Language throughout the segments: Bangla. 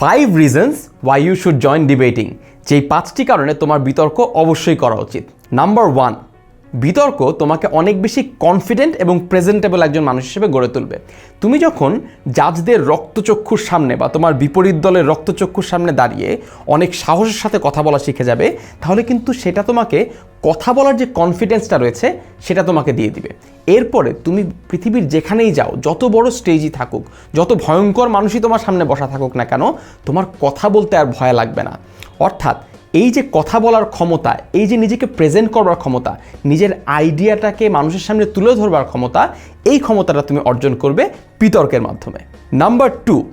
Five reasons why you should join debating যেই পাঁচটি কারণে তোমার বিতর্ক অবশ্যই করা উচিত। নাম্বার ওয়ান বিতর্ক তোমাকে অনেক বেশি কনফিডেন্ট এবং প্রেজেন্টেবল একজন মানুষ হিসেবে গড়ে তুলবে। তুমি যখন জাজদের রক্তচক্ষুর সামনে বা তোমার বিপরীত দলের রক্তচক্ষুর সামনে দাঁড়িয়ে অনেক সাহসের সাথে কথা বলা শিখে যাবে, তাহলে কিন্তু সেটা তোমাকে কথা বলার যে কনফিডেন্সটা রয়েছে, সেটা তোমাকে দিয়ে দিবে। এরপরে তুমি পৃথিবীর যেখানেই যাও, যত বড় স্টেজই থাকুক, যত ভয়ঙ্কর মানুষই তোমার সামনে বসা থাকুক না কেন, তোমার কথা বলতে আর ভয় লাগবে না। অর্থাৎ এই যে কথা বলার ক্ষমতা, এই যে নিজেকে প্রেজেন্ট করবার ক্ষমতা, নিজের আইডিয়াটাকে মানুষের সামনে তুলে ধরবার ক্ষমতা, এই ক্ষমতাটা তুমি অর্জন করবে বিতর্কের মাধ্যমে। নাম্বার টু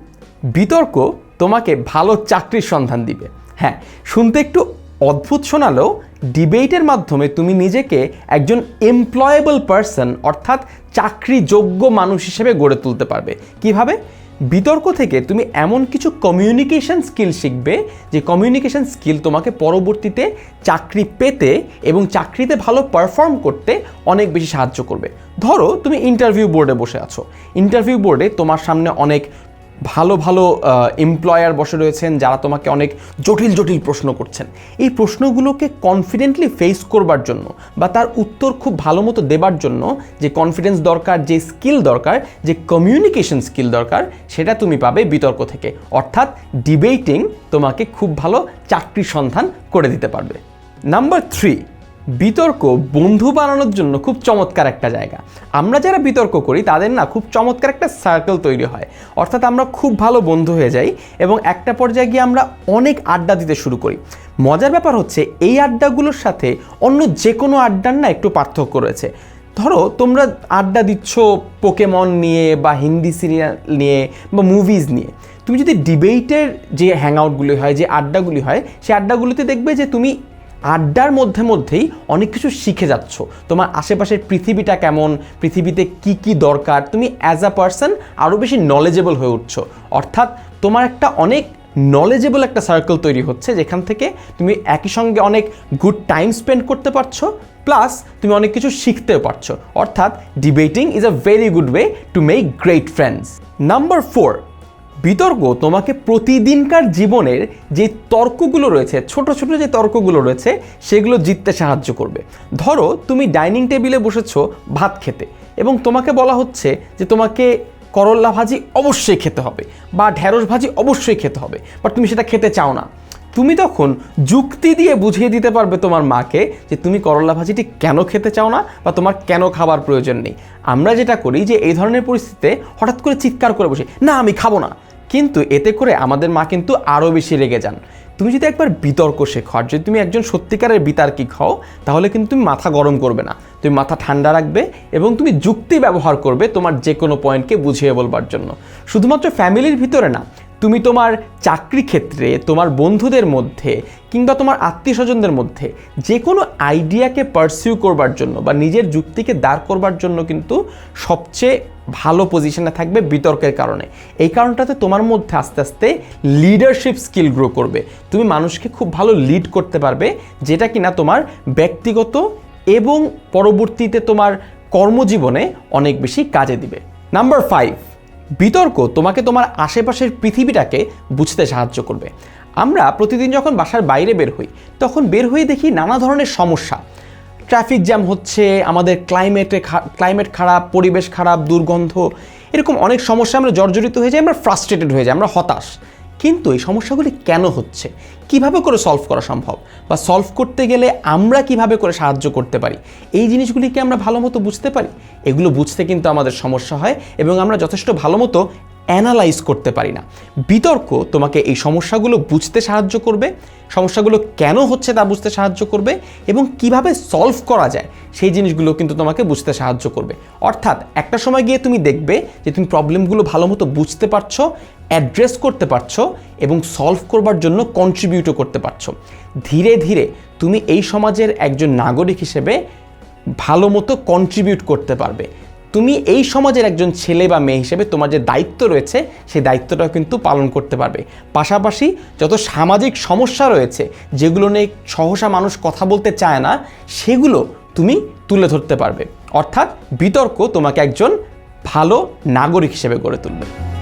বিতর্ক তোমাকে ভালো চাকরির সন্ধান দিবে। হ্যাঁ শুনতে একটু অদ্ভুত শোনালেও ডিবেটের মাধ্যমে তুমি নিজেকে একজন এমপ্লয়েবল পারসন অর্থাৎ চাকরিযোগ্য মানুষ হিসেবে গড়ে তুলতে পারবে। কীভাবে? বিতর্ক থেকে তুমি এমন কিছু কমিউনিকেশন স্কিল শিখবে যে কমিউনিকেশন স্কিল তোমাকে পরবর্তীতে চাকরি পেতে এবং চাকরিতে ভালো পারফর্ম করতে অনেক বেশি সাহায্য করবে। ধরো, তুমি ইন্টারভিউ বোর্ডে বসে আছো। ইন্টারভিউ বোর্ডে তোমার সামনে অনেক ভালো ভালো এমপ্লয়ার বসে রয়েছেন যারা তোমাকে অনেক জটিল জটিল প্রশ্ন করছেন। এই প্রশ্নগুলোকে কনফিডেন্টলি ফেস করবার জন্য বা তার উত্তর খুব ভালো মতো দেবার জন্য যে কনফিডেন্স দরকার, যে স্কিল দরকার, যে কমিউনিকেশন স্কিল দরকার, সেটা তুমি পাবে বিতর্ক থেকে। অর্থাৎ ডিবেটিং তোমাকে খুব ভালো চাকরি সন্ধান করে দিতে পারবে। নাম্বার থ্রি বিতর্ক বন্ধু বানানোর জন্য খুব চমৎকার একটা জায়গা। আমরা যারা বিতর্ক করি, তাদের না খুব চমৎকার একটা সার্কেল তৈরি হয়। অর্থাৎ আমরা খুব ভালো বন্ধু হয়ে যাই এবং একটা পর্যায়ে গিয়ে আমরা অনেক আড্ডা দিতে শুরু করি। মজার ব্যাপার হচ্ছে, এই আড্ডাগুলোর সাথে অন্য যে কোনো আড্ডার না একটু পার্থক্য রয়েছে। ধরো, তোমরা আড্ডা দিচ্ছ পোকেমন নিয়ে বা হিন্দি সিরিয়াল নিয়ে বা মুভিজ নিয়ে। তুমি যদি ডিবেটের যে হ্যাং আউটগুলি হয়, যে আড্ডাগুলি হয়, সেই আড্ডাগুলিতে দেখবে যে তুমি আড্ডার মধ্যে মধ্যেই অনেক কিছু শিখে যাচ্ছ। তোমার আশেপাশের পৃথিবীটা কেমন? পৃথিবীতে কি কি দরকার? তুমি অ্যাজ আ পার্সন আরও বেশি নলেজেবল হয়ে উঠছো। অর্থাৎ তোমার একটা অনেক নলেজেবল একটা সার্কেল তৈরি হচ্ছে, যেখান থেকে তুমি একই সঙ্গে অনেক গুড টাইম স্পেন্ড করতে পারছ প্লাস তুমি অনেক কিছু শিখতেও পারছ। অর্থাৎ debating is a very good way to make great friends number four বিতর্ক তোমাকে প্রতিদিনকার জীবনের যে তর্কগুলো রয়েছে, ছোট ছোট যে তর্কগুলো রয়েছে, সেগুলো জিততে সাহায্য করবে। ধরো, তুমি ডাইনিং টেবিলে বসেছো ভাত খেতে এবং তোমাকে বলা হচ্ছে যে তোমাকে করল্লা ভাজি অবশ্যই খেতে হবে বা ঢ্যাঁড়স ভাজি অবশ্যই খেতে হবে বাট তুমি সেটা খেতে চাও না। তুমি তখন যুক্তি দিয়ে বুঝিয়ে দিতে পারবে তোমার মাকে যে তুমি করলা ভাজিটি কেন খেতে চাও না বা তোমার কেন খাবার প্রয়োজন নেই। আমরা যেটা করি যে এই ধরনের পরিস্থিতিতে হঠাৎ করে চিৎকার করে বসে, না, আমি খাব না। কিন্তু এতে করে আমাদের মা কিন্তু আরও বেশি রেগে যান। তুমি যদি একবার বিতর্ক শেখো আর যদি তুমি একজন সত্যিকারের বিতার্কিক হও, তাহলে কিন্তু তুমি মাথা গরম করবে না। তুমি মাথা ঠান্ডা রাখবে এবং তুমি যুক্তি ব্যবহার করবে তোমার যে কোনো পয়েন্টকে বুঝিয়ে বলবার জন্য। শুধুমাত্র ফ্যামিলির ভিতরে না তুমি তোমার চাকরি ক্ষেত্রে, তোমার বন্ধুদের মধ্যে কিংবা তোমার আত্মীয় স্বজনদের মধ্যে যে কোনো আইডিয়াকে পারসিউ করবার জন্য বা নিজের যুক্তিকে দাঁড় করবার জন্য কিন্তু সবচেয়ে ভালো পজিশনে থাকবে বিতর্কের কারণে। এই কারণটাতে তোমার মধ্যে আস্তে আস্তে লিডারশিপ স্কিল গ্রো করবে। তুমি মানুষকে খুব ভালো লিড করতে পারবে, যেটা কিনা তোমার ব্যক্তিগত এবং পরবর্তীতে তোমার কর্মজীবনে অনেক বেশি কাজে দিবে। নাম্বার ফাইভ বিতর্ক তোমাকে তোমার আশেপাশের পৃথিবীটাকে বুঝতে সাহায্য করবে। আমরা প্রতিদিন যখন বাসার বাইরে বের হই, তখন বের হয়ে দেখি নানা ধরনের সমস্যা। ট্রাফিক জ্যাম হচ্ছে, আমাদের ক্লাইমেটে ক্লাইমেট খারাপ, পরিবেশ খারাপ, দুর্গন্ধ, এরকম অনেক সমস্যা আমরা জর্জরিত হয়ে যাই, আমরা ফ্রাস্ট্রেটেড হয়ে যাই, আমরা হতাশ। কিন্তু এই সমস্যাগুলি কেন হচ্ছে? কীভাবে করে সলভ করা সম্ভব? বা সলভ করতে গেলে আমরা কীভাবে করে সাহায্য করতে পারি? এই জিনিসগুলিকে আমরা ভালো মতো বুঝতে পারি? এগুলো বুঝতে কিন্তু আমাদের সমস্যা হয় এবং আমরা যথেষ্ট ভালো মতো অ্যানালাইজ করতে পারি না। বিতর্ক তোমাকে এই সমস্যাগুলো বুঝতে সাহায্য করবে, সমস্যাগুলো কেন হচ্ছে তা বুঝতে সাহায্য করবে এবং কীভাবে সলভ করা যায় সেই জিনিসগুলো কিন্তু তোমাকে বুঝতে সাহায্য করবে। অর্থাৎ একটা সময় গিয়ে তুমি দেখবে যে তুমি প্রবলেমগুলো ভালো মতো বুঝতে পারছ অ্যাড্রেস করতে পারছ এবং সলভ করবার জন্য কন্ট্রিবিউটও করতে পারছ। ধীরে ধীরে তুমি এই সমাজের একজন নাগরিক হিসেবে ভালো মতো কন্ট্রিবিউট করতে পারবে। তুমি এই সমাজের একজন ছেলে বা মেয়ে হিসেবে তোমার যে দায়িত্ব রয়েছে, সেই দায়িত্বটাও কিন্তু পালন করতে পারবে। পাশাপাশি যত সামাজিক সমস্যা রয়েছে, যেগুলো নিয়ে সহসা মানুষ কথা বলতে চায় না, সেগুলো তুমি তুলে ধরতে পারবে। অর্থাৎ বিতর্ক তোমাকে একজন ভালো নাগরিক হিসেবে গড়ে তুলবে।